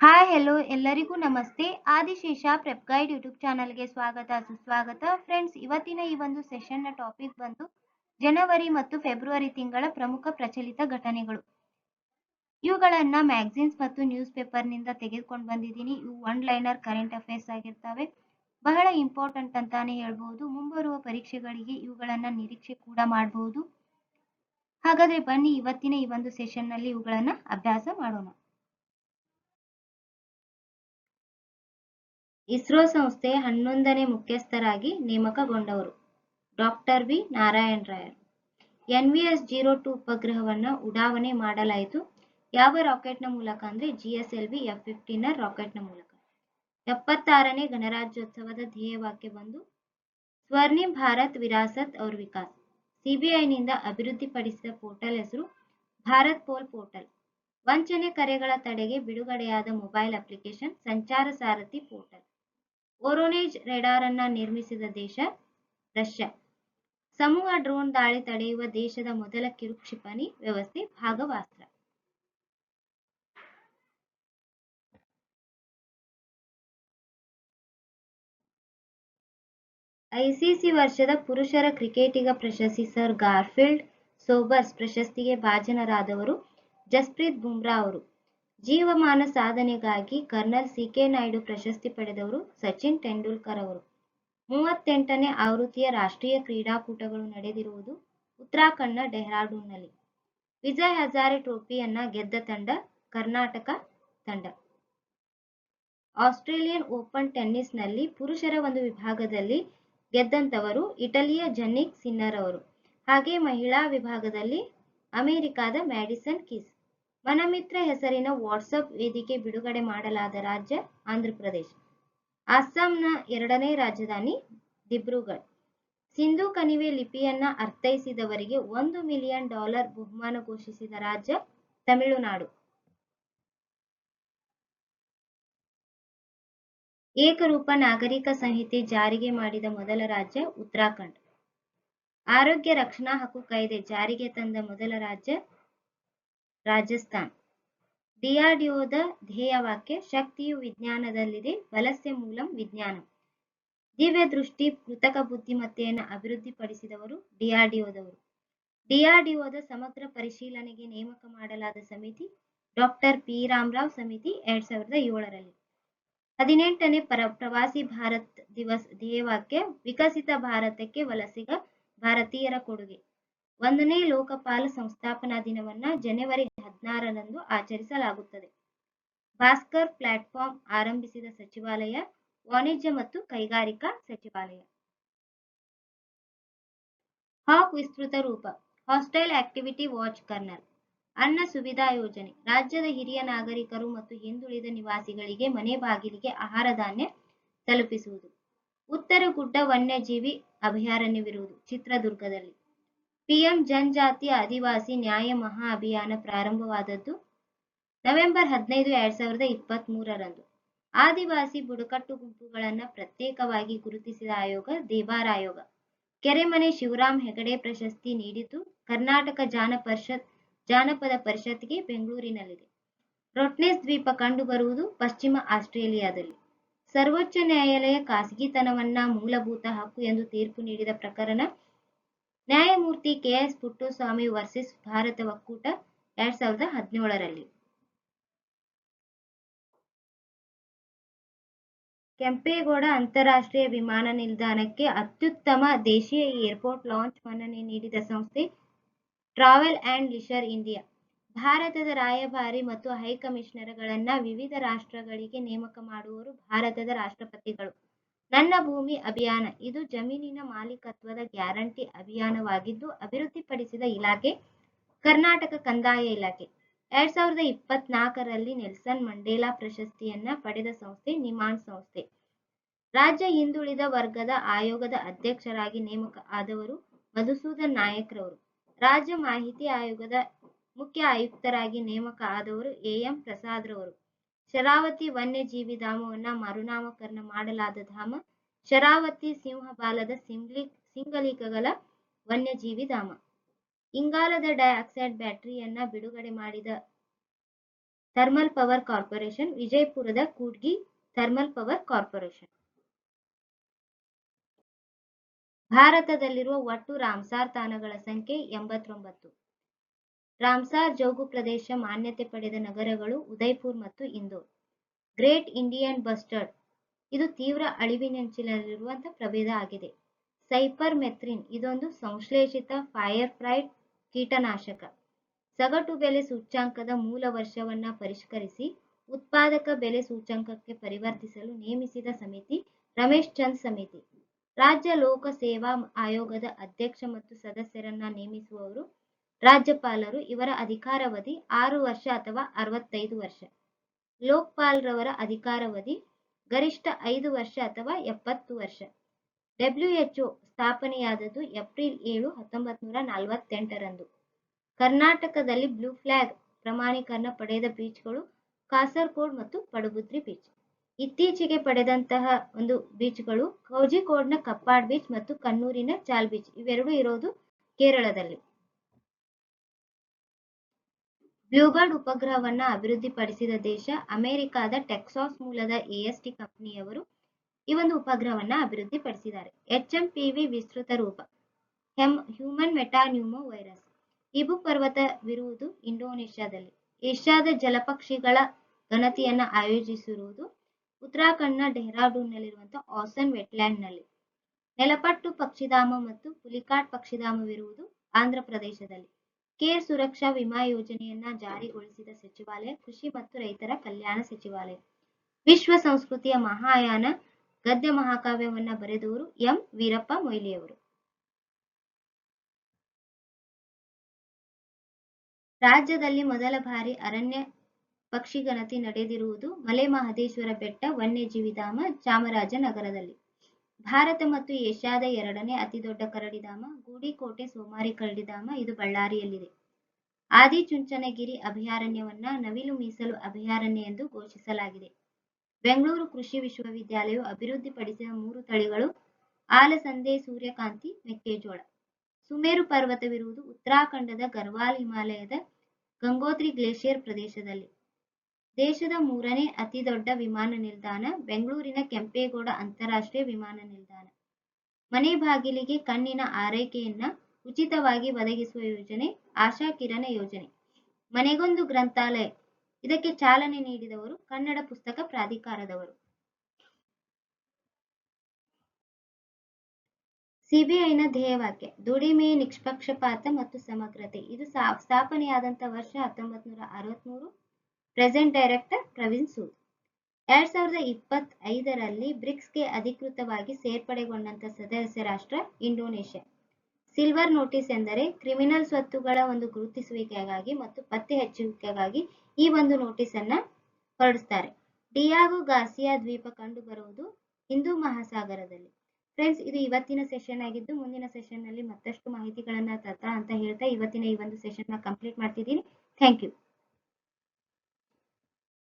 Hi hello ಎಲ್ಲರಿಗೂ ನಮಸ್ತೆ. Adishesha prep guide YouTube ಚಾನಲ್ಗೆ ಸ್ವಾಗತ, ಸುಸ್ವಾಗತ. ಫ್ರೆಂಡ್ಸ್ ಇವತ್ತಿನ ಈ ಒಂದು ಸೆಷನ್ನ ಟಾಪಿಕ್ ಬಂದು ಜನವರಿ ಮತ್ತು ಫೆಬ್ರವರಿ ತಿಂಗಳ ಪ್ರಮುಖ ಪ್ರಚಲಿತ ಘಟನೆಗಳು. ಇವುಗಳನ್ನ ಮ್ಯಾಗಝಿನ್ಸ್ ಮತ್ತು ನ್ಯೂಸ್ ಪೇಪರ್ನಿಂದ ತೆಗೆದುಕೊಂಡು ಬಂದಿದ್ದೀನಿ. ಇವು ಒನ್ ಲೈನರ್ ಕರೆಂಟ್ ಅಫೇರ್ಸ್ ಆಗಿರ್ತವೆ. ಬಹಳ ಇಂಪಾರ್ಟೆಂಟ್ ಅಂತಾನೆ ಹೇಳ್ಬಹುದು ಮುಂಬರುವ ಪರೀಕ್ಷೆಗಳಿಗೆ ಇವುಗಳನ್ನ ನಿರೀಕ್ಷೆ ಕೂಡ ಮಾಡಬಹುದು ಹಾಗಾದ್ರೆ ಬನ್ನಿ, ಇವತ್ತಿನ ಈ ಒಂದು ಸೆಷನ್ನಲ್ಲಿ ಇವುಗಳನ್ನ ಅಭ್ಯಾಸ ಮಾಡೋಣ. ಇಸ್ರೋ ಸಂಸ್ಥೆ ಹನ್ನೊಂದನೇ ಮುಖ್ಯಸ್ಥರಾಗಿ ನೇಮಕಗೊಂಡವರು. Doctor V. ನಾರಾಯಣ್ ರಾಯರ್. ಎನ್ವಿಎಸ್ ಜೀರೋ ಟು ಉಪಗ್ರಹವನ್ನು ಉಡಾವಣೆ ಮಾಡಲಾಯಿತು. ಯಾವ ರಾಕೆಟ್ನ ಮೂಲಕ ಅಂದ್ರೆ G S L V F fifteen ರಾಕೆಟ್ನ ಮೂಲಕ. ಎಪ್ಪತ್ತಾರನೇ ಗಣರಾಜ್ಯೋತ್ಸವದ ಧ್ಯೇಯವಾಕ್ಯ ಬಂದು ಸ್ವರ್ಣಿಮ್ ಭಾರತ್ ವಿರಾಸತ್ ಅವ್ರ ವಿಕಾಸ್. ಸಿಬಿಐನಿಂದ ಅಭಿವೃದ್ಧಿಪಡಿಸಿದ ಪೋರ್ಟಲ್ ಹೆಸರು ಭಾರತ್ ಪೋಲ್ ಪೋರ್ಟಲ್. ವಂಚನೆ ಕರೆಗಳ ತಡೆಗೆ ಬಿಡುಗಡೆಯಾದ ಮೊಬೈಲ್ ಅಪ್ಲಿಕೇಶನ್ ಸಂಚಾರ ಸಾರಥಿ ಪೋರ್ಟಲ್. ಓರೋನೇಜ್ ರೆಡಾರ್ ಅನ್ನ ನಿರ್ಮಿಸಿದ ದೇಶ ರಷ್ಯಾ. ಸಮೂಹ ಡ್ರೋನ್ ದಾಳಿ ತಡೆಯುವ ದೇಶದ ಮೊದಲ ಕಿರು ಕ್ಷಿಪಣಿ ವ್ಯವಸ್ಥೆ ಭಾಗವಾಸ್ತ್ರ. ಐಸಿಸಿ ವರ್ಷದ ಪುರುಷರ ಕ್ರಿಕೆಟಿಗ ಪ್ರಶಸ್ತಿ ಸರ್ ಗಾರ್ಫೀಲ್ಡ್ ಸೋಬರ್ಸ್ ಪ್ರಶಸ್ತಿಗೆ ಭಾಜನರಾದವರು ಜಸ್ಪ್ರೀತ್ ಬುಮ್ರಾ ಅವರು. ಜೀವಮಾನ ಸಾಧನೆಗಾಗಿ ಕರ್ನಲ್ ಸಿ ಕೆ ನಾಯ್ಡು ಪ್ರಶಸ್ತಿ ಪಡೆದವರು ಸಚಿನ್ ತೆಂಡೂಲ್ಕರ್ ಅವರು. ಮೂವತ್ತೆಂಟನೇ ಆವೃತ್ತಿಯ ರಾಷ್ಟ್ರೀಯ ಕ್ರೀಡಾಕೂಟಗಳು ನಡೆದಿರುವುದು ಉತ್ತರಾಖಂಡ್ನ ಡೆಹ್ರಾಡೂನ್ನಲ್ಲಿ. ವಿಜಯ್ ಹಜಾರೆ ಟ್ರೋಫಿಯನ್ನ ಗೆದ್ದ ತಂಡ ಕರ್ನಾಟಕ ತಂಡ. ಆಸ್ಟ್ರೇಲಿಯನ್ ಓಪನ್ ಟೆನ್ನಿಸ್ನಲ್ಲಿ ಪುರುಷರ ಒಂದು ವಿಭಾಗದಲ್ಲಿ ಗೆದ್ದಂತವರು ಇಟಲಿಯ ಜನ್ನಿಕ್ ಸಿನ್ನರ್ ಅವರು. ಹಾಗೆ ಮಹಿಳಾ ವಿಭಾಗದಲ್ಲಿ ಅಮೆರಿಕಾದ ಮ್ಯಾಡಿಸನ್ ಕೀಸ್. ಮನಮಿತ್ರ ಹೆಸರಿನ ವಾಟ್ಸಪ್ ವೇದಿಕೆ ಬಿಡುಗಡೆ ಮಾಡಲಾದ ರಾಜ್ಯ ಆಂಧ್ರಪ್ರದೇಶ ಅಸ್ಸಾಂನ ಎರಡನೇ ರಾಜಧಾನಿ ದಿಬ್ರುಗಢ್. ಸಿಂಧು ಕಣಿವೆ ಲಿಪಿಯನ್ನ ಅರ್ಥೈಸಿದವರಿಗೆ ಒಂದು ಮಿಲಿಯನ್ ಡಾಲರ್ ಬಹುಮಾನ ಘೋಷಿಸಿದ ರಾಜ್ಯ ತಮಿಳುನಾಡು. ಏಕರೂಪ ನಾಗರಿಕ ಸಂಹಿತೆ ಜಾರಿಗೆ ಮಾಡಿದ ಮೊದಲ ರಾಜ್ಯ ಉತ್ತರಾಖಂಡ್. ಆರೋಗ್ಯ ರಕ್ಷಣಾ ಹಕ್ಕು ಕಾಯ್ದೆ ಜಾರಿಗೆ ತಂದ ಮೊದಲ ರಾಜ್ಯ ರಾಜಸ್ಥಾನ್. ಡಿಆರ್ಡಿಒದ ಧ್ಯೇಯವಾಕ್ಯ, ಶಕ್ತಿಯು ವಿಜ್ಞಾನದಲ್ಲಿದೆ, ವಲಸೆ ಮೂಲಂ ವಿಜ್ಞಾನ. ದಿವ್ಯ ದೃಷ್ಟಿ ಕೃತಕ ಬುದ್ಧಿಮತ್ತೆಯನ್ನು ಅಭಿವೃದ್ಧಿಪಡಿಸಿದವರು ಡಿಆರ್ಡಿಒದವರು. ಡಿಆರ್ಡಿಒದ ಸಮಗ್ರ ಪರಿಶೀಲನೆಗೆ ನೇಮಕ ಮಾಡಲಾದ ಸಮಿತಿ ಡಾಕ್ಟರ್ ಪಿ. ರಾಮರಾವ್ ಸಮಿತಿ ಎರಡ್ ಸಾವಿರದ ಏಳರಲ್ಲಿ. ಹದಿನೆಂಟನೇ ಪರ, ಪ್ರವಾಸಿ ಭಾರತ್ ದಿವಸ್ ಧ್ಯೇಯವಾಕ್ಯ, ವಿಕಸಿತ ಭಾರತಕ್ಕೆ ವಲಸಿಗ ಭಾರತೀಯರ ಕೊಡುಗೆ. ಒಂದನೇ ಲೋಕಪಾಲ ಸಂಸ್ಥಾಪನಾ ದಿನವನ್ನ ಜನವರಿ ಹದಿನಾರರಂದು ಆಚರಿಸಲಾಗುತ್ತದೆ. ಭಾಸ್ಕರ್ ಪ್ಲಾಟ್ಫಾರ್ಮ್ ಆರಂಭಿಸಿದ ಸಚಿವಾಲಯ, ವಾಣಿಜ್ಯ ಮತ್ತು ಕೈಗಾರಿಕಾ ಸಚಿವಾಲಯ. ಹಾಕ್ ವಿಸ್ತೃತ ರೂಪ, ಹಾಸ್ಟೆಲ್ ಆಕ್ಟಿವಿಟಿ ವಾಚ್ ಕರ್ನಲ್, ಅನ್ನ ಸುವಿಧಾ ಯೋಜನೆ. ರಾಜ್ಯದ ಹಿರಿಯ ನಾಗರಿಕರು ಮತ್ತು ಹಿಂದುಳಿದ ನಿವಾಸಿಗಳಿಗೆ ಮನೆ ಬಾಗಿಲಿಗೆ ಆಹಾರ ಧಾನ್ಯ ತಲುಪಿಸುವುದು. ಉತ್ತರ ಗುಡ್ಡ ವನ್ಯಜೀವಿ ಅಭಯಾರಣ್ಯವಿರುವುದು ಚಿತ್ರದುರ್ಗದಲ್ಲಿ. ಪಿಎಂ ಜನಜಾತಿ ಆದಿವಾಸಿ ನ್ಯಾಯ ಮಹಾ ಅಭಿಯಾನ ಪ್ರಾರಂಭವಾದದ್ದು ನವೆಂಬರ್ ಹದಿನೈದು, ಎರಡ್ ಸಾವಿರದ ಇಪ್ಪತ್ತ್ ಮೂರರಂದು ಆದಿವಾಸಿ ಬುಡಕಟ್ಟು ಗುಂಪುಗಳನ್ನು ಪ್ರತ್ಯೇಕವಾಗಿ ಗುರುತಿಸಿದ ಆಯೋಗ ದೇವಾರ ಆಯೋಗ ಕೆರೆಮನೆ ಶಿವರಾಮ್ ಹೆಗಡೆ ಪ್ರಶಸ್ತಿ ನೀಡಿದ್ದು ಕರ್ನಾಟಕ ಜಾನ ಪರಿಷತ್, ಜಾನಪದ ಪರಿಷತ್ಗೆ ಬೆಂಗಳೂರಿನಲ್ಲಿದೆ. ರೊಟ್ನೆಸ್ ದ್ವೀಪ ಕಂಡುಬರುವುದು ಪಶ್ಚಿಮ ಆಸ್ಟ್ರೇಲಿಯಾದಲ್ಲಿ. ಸರ್ವೋಚ್ಚ ನ್ಯಾಯಾಲಯ ಖಾಸಗಿತನವನ್ನ ಮೂಲಭೂತ ಹಕ್ಕು ಎಂದು ತೀರ್ಪು ನೀಡಿದ ಪ್ರಕರಣ ನ್ಯಾಯಮೂರ್ತಿ ಕೆಎಸ್ ಪುಟ್ಟಸ್ವಾಮಿ ವರ್ಸಸ್ ಭಾರತ ಒಕ್ಕೂಟ ಎರಡ್ ಸಾವಿರದ ಹದಿನೇಳರಲ್ಲಿ. ಕೆಂಪೇಗೌಡ ಅಂತಾರಾಷ್ಟ್ರೀಯ ವಿಮಾನ ನಿಲ್ದಾಣಕ್ಕೆ ಅತ್ಯುತ್ತಮ ದೇಶೀಯ ಏರ್ಪೋರ್ಟ್ ಲಾಂಚ್ ಮನ್ನಣೆ ನೀಡಿದ ಸಂಸ್ಥೆ ಟ್ರಾವೆಲ್ ಅಂಡ್ ಲಿಷರ್ ಇಂಡಿಯಾ. ಭಾರತದ ರಾಯಭಾರಿ ಮತ್ತು ಹೈಕಮಿಷನರ್ಗಳನ್ನ ವಿವಿಧ ರಾಷ್ಟ್ರಗಳಿಗೆ ನೇಮಕ ಮಾಡುವವರು ಭಾರತದ ರಾಷ್ಟ್ರಪತಿಗಳು. ನನ್ನ ಭೂಮಿ ಅಭಿಯಾನ. ಇದು ಜಮೀನಿನ ಮಾಲೀಕತ್ವದ ಗ್ಯಾರಂಟಿ ಅಭಿಯಾನವಾಗಿದ್ದು, ಅಭಿವೃದ್ಧಿಪಡಿಸಿದ ಇಲಾಖೆ, ಕರ್ನಾಟಕ ಕಂದಾಯ ಇಲಾಖೆ. ಎರಡ್ ಸಾವಿರದ ಇಪ್ಪತ್ನಾಲ್ಕರಲ್ಲಿ ನೆಲ್ಸನ್ ಮಂಡೇಲಾ ಪ್ರಶಸ್ತಿಯನ್ನ ಪಡೆದ ಸಂಸ್ಥೆ ನಿಮಾನ್ ಸಂಸ್ಥೆ. ರಾಜ್ಯ ಹಿಂದುಳಿದ ವರ್ಗದ ಆಯೋಗದ ಅಧ್ಯಕ್ಷರಾಗಿ ನೇಮಕ ಆದವರು ಮಧುಸೂದನ್ ನಾಯಕ್ರವರು. ರಾಜ್ಯ ಮಾಹಿತಿ ಆಯೋಗದ ಮುಖ್ಯ ಆಯುಕ್ತರಾಗಿ ನೇಮಕ ಆದವರು ಎಎಂ ಪ್ರಸಾದ್ರವರು. ಶರಾವತಿ ವನ್ಯಜೀವಿ ಧಾಮವನ್ನ ಮರುನಾಮಕರಣ ಮಾಡಲಾದ ಧಾಮ, ಶರಾವತಿ ಸಿಂಹಬಾಲದ ಸಿಂಗ್ಲಿ ಸಿಂಗಲಿಕಗಳ ವನ್ಯಜೀವಿ ಧಾಮ. ಇಂಗಾಲದ ಡೈಆಕ್ಸೈಡ್ ಬ್ಯಾಟರಿಯನ್ನ ಬಿಡುಗಡೆ ಮಾಡಿದ ಥರ್ಮಲ್ ಪವರ್ ಕಾರ್ಪೊರೇಷನ್ ವಿಜಯಪುರದ ಕೂಡ್ಗಿ ಥರ್ಮಲ್ ಪವರ್ ಕಾರ್ಪೊರೇಷನ್. ಭಾರತದಲ್ಲಿರುವ ಒಟ್ಟು ರಾಮ್ಸಾರ್ ತಾಣಗಳ ಸಂಖ್ಯೆ ಎಂಬತ್ತೊಂಬತ್ತು. ರಾಮ್ಸಾರ್ ಜೋಗು ಪ್ರದೇಶ ಮಾನ್ಯತೆ ಪಡೆದ ನಗರಗಳು ಉದಯ್ಪುರ್ ಮತ್ತು ಇಂದೋರ್. Great Indian bustard. ಇದು ತೀವ್ರ ಅಳಿವಿನಂಚಿನಲ್ಲಿರುವಂತಹ ಪ್ರಭೇದ ಆಗಿದೆ. ಸೈಪರ್ ಮೆಥ್ರಿನ್, ಇದೊಂದು ಸಂಶ್ಲೇಷಿತ ಫೈರ್ ಫ್ರೈಟ್ ಕೀಟನಾಶಕ. ಸಗಟು ಬೆಲೆ ಸೂಚ್ಯಾಂಕದ ಮೂಲ ವರ್ಷವನ್ನ ಪರಿಷ್ಕರಿಸಿ ಉತ್ಪಾದಕ ಬೆಲೆ ಸೂಚ್ಯಂಕಕ್ಕೆ ಪರಿವರ್ತಿಸಲು ನೇಮಿಸಿದ ಸಮಿತಿ ರಮೇಶ್ ಚಂದ್ ಸಮಿತಿ. ರಾಜ್ಯ ಲೋಕ ಸೇವಾ ಆಯೋಗದ ಅಧ್ಯಕ್ಷ ಮತ್ತು ಸದಸ್ಯರನ್ನ ನೇಮಿಸುವವರು ರಾಜ್ಯಪಾಲರು ಇವರ ಅಧಿಕಾರಾವಧಿ ಆರು ವರ್ಷ ಅಥವಾ ಅರವತ್ತೈದು ವರ್ಷ. ಲೋಕ್ಪಾಲ್ ರವರ ಅಧಿಕಾರಾವಧಿ ಗರಿಷ್ಠ ಐದು ವರ್ಷ ಅಥವಾ ಎಪ್ಪತ್ತು ವರ್ಷ. ಡಬ್ಲ್ಯುಎಚ್ಒ ಸ್ಥಾಪನೆಯಾದದ್ದು ಏಪ್ರಿಲ್ ಏಳು ಹತ್ತೊಂಬತ್ತು ನೂರ ನಲವತ್ತೆಂಟರಂದು. ಕರ್ನಾಟಕದಲ್ಲಿ ಬ್ಲೂ ಫ್ಲಾಗ್ ಪ್ರಮಾಣೀಕರಣ ಪಡೆದ ಬೀಚ್ಗಳು ಕಾಸರಗೋಡ್ ಮತ್ತು ಪಡುಬುದ್ರಿ ಬೀಚ್. ಇತ್ತೀಚೆಗೆ ಪಡೆದಂತಹ ಒಂದು ಬೀಚ್ಗಳು ಕೋಜಿಕೋಡ್ನ ಕಪ್ಪಾಡ್ ಬೀಚ್ ಮತ್ತು ಕಣ್ಣೂರಿನ ಚಾಲ್ ಬೀಚ್ ಇವೆರಡೂ ಇರೋದು ಕೇರಳದಲ್ಲಿ. ಬ್ಲೂಬರ್ಡ್ ಉಪಗ್ರಹವನ್ನು ಅಭಿವೃದ್ಧಿಪಡಿಸಿದ ದೇಶ ಅಮೆರಿಕಾದ ಟೆಕ್ಸಾಸ್ ಮೂಲದ ಎಎಸ್ಟಿ ಕಂಪನಿಯವರು ಈ ಒಂದು ಉಪಗ್ರಹವನ್ನು ಅಭಿವೃದ್ಧಿಪಡಿಸಿದ್ದಾರೆ. ಎಚ್ ಎಂ ಪಿ ವಿ ವಿಸ್ತೃತ ರೂಪ. ಹೆಮ್, ಹ್ಯೂಮನ್ ಮೆಟಾನ್ಯೂಮೋ ವೈರಸ್. ಇಬು ಪರ್ವತವಿರುವುದು ಇಂಡೋನೇಷ್ಯಾದಲ್ಲಿ. ಏಷ್ಯಾದ ಜಲಪಕ್ಷಿಗಳ ಗಣತಿಯನ್ನು ಆಯೋಜಿಸಿರುವುದು ಉತ್ತರಾಖಂಡ್ನ ಡೆಹ್ರಾಡೂನ್ನಲ್ಲಿರುವಂತಹ ಆಸನ್ ವೆಟ್ಲ್ಯಾಂಡ್ನಲ್ಲಿ. ನೆಲಪಟ್ಟು ಪಕ್ಷಿಧಾಮ ಮತ್ತು ಪುಲಿಕಾಟ್ ಪಕ್ಷಿಧಾಮವಿರುವುದು ಆಂಧ್ರ ಪ್ರದೇಶದಲ್ಲಿ ಕೇರ್ ಸುರಕ್ಷಾ ವಿಮಾ ಯೋಜನೆಯನ್ನ ಜಾರಿಗೊಳಿಸಿದ ಸಚಿವಾಲಯ, ಕೃಷಿ ಮತ್ತು ರೈತರ ಕಲ್ಯಾಣ ಸಚಿವಾಲಯ. ವಿಶ್ವ ಸಂಸ್ಕೃತಿಯ ಮಹಾಯಾನ ಗದ್ಯ ಮಹಾಕಾವ್ಯವನ್ನ ಬರೆದವರು ಎಂ. ವೀರಪ್ಪ ಮೊಯ್ಲಿಯವರು. ರಾಜ್ಯದಲ್ಲಿ ಮೊದಲ ಬಾರಿ ಅರಣ್ಯ ಪಕ್ಷಿ ಗಣತಿ ನಡೆದಿರುವುದು ಮಲೆ ಮಹದೇಶ್ವರ ಬೆಟ್ಟ, ವನ್ಯಜೀವಿಧಾಮ ಚಾಮರಾಜನಗರದಲ್ಲಿ. ಭಾರತ ಮತ್ತು ಏಷ್ಯಾದ ಎರಡನೇ ಅತಿದೊಡ್ಡ ಕರಡಿಧಾಮ ಗೂಡಿಕೋಟೆ ಸೋಮಾರಿ ಕರಡಿಧಾಮ ಇದು ಬಳ್ಳಾರಿಯಲ್ಲಿದೆ. ಆದಿಚುಂಚನಗಿರಿ ಅಭಯಾರಣ್ಯವನ್ನ ನವಿಲು ಮೀಸಲು ಅಭಯಾರಣ್ಯ ಎಂದು ಘೋಷಿಸಲಾಗಿದೆ. ಬೆಂಗಳೂರು ಕೃಷಿ ವಿಶ್ವವಿದ್ಯಾಲಯವು ಅಭಿವೃದ್ಧಿಪಡಿಸಿದ ಮೂರು ತಳಿಗಳು ಆಲಸಂದೆ ಸೂರ್ಯಕಾಂತಿ, ಮೆಕ್ಕೆಜೋಳ. ಸುಮೇರು ಪರ್ವತವಿರುವುದು ಉತ್ತರಾಖಂಡದ ಗರ್ವಾಲ್ ಹಿಮಾಲಯದ ಗಂಗೋತ್ರಿ ಗ್ಲೇಷಿಯರ್ ಪ್ರದೇಶದಲ್ಲಿ. ದೇಶದ ಮೂರನೇ ಅತಿ ದೊಡ್ಡ ವಿಮಾನ ನಿಲ್ದಾಣ ಬೆಂಗಳೂರಿನ ಕೆಂಪೇಗೌಡ ಅಂತಾರಾಷ್ಟ್ರೀಯ ವಿಮಾನ ನಿಲ್ದಾಣ. ಮನೆ ಬಾಗಿಲಿಗೆ ಕಣ್ಣಿನ ಆರೈಕೆಯನ್ನ ಉಚಿತವಾಗಿ ಒದಗಿಸುವ ಯೋಜನೆ, ಆಶಾ ಕಿರಣ ಯೋಜನೆ. ಮನೆಗೊಂದು ಗ್ರಂಥಾಲಯ. ಇದಕ್ಕೆ ಚಾಲನೆ ನೀಡಿದವರು ಕನ್ನಡ ಪುಸ್ತಕ ಪ್ರಾಧಿಕಾರದವರು. ಸಿಬಿಐನ ಧ್ಯೇಯವಾಕ್ಯ, ದುಡಿಮೆ, ನಿಷ್ಪಕ್ಷಪಾತ ಮತ್ತು ಸಮಗ್ರತೆ. ಇದು ಸ್ಥಾಪನೆಯಾದಂಥ ವರ್ಷ ಹತ್ತೊಂಬತ್ ನೂರ ಅರವತ್ಮೂರು. Present director Praveen Sood. ಎರಡ್ ಸಾವಿರದ ಇಪ್ಪತ್ತೈದರಲ್ಲಿ ಬ್ರಿಕ್ಸ್ಗೆ ಅಧಿಕೃತವಾಗಿ ಸೇರ್ಪಡೆಗೊಂಡಂತ ಸದಸ್ಯ ರಾಷ್ಟ್ರ ಇಂಡೋನೇಷ್ಯಾ. ಸಿಲ್ವರ್ ನೋಟಿಸ್ ಎಂದರೆ ಕ್ರಿಮಿನಲ್ ಸ್ವತ್ತುಗಳ ಒಂದು ಗುರುತಿಸುವಿಕೆಗಾಗಿ ಮತ್ತು ಪತ್ತೆ ಹಚ್ಚುವಿಕೆಗಾಗಿ ಈ ಒಂದು ನೋಟಿಸ್ ಅನ್ನ ಹೊರಡಿಸ್ತಾರೆ. ಡಿಯಾಗೋ ಗಾಸಿಯಾ ದ್ವೀಪ ಕಂಡು ಬರುವುದು ಹಿಂದೂ ಮಹಾಸಾಗರದಲ್ಲಿ. ಫ್ರೆಂಡ್ಸ್, ಇದು ಇವತ್ತಿನ ಸೆಷನ್ ಆಗಿದ್ದು ಮುಂದಿನ ಸೆಷನ್ನಲ್ಲಿ ಮತ್ತಷ್ಟು ಮಾಹಿತಿಗಳನ್ನ ತರ್ತಾ ಅಂತ ಹೇಳ್ತಾ ಇವತ್ತಿನ ಈ ಒಂದು ಸೆಷನ್ನ ಕಂಪ್ಲೀಟ್ ಮಾಡ್ತಿದ್ದೀನಿ. Thank you.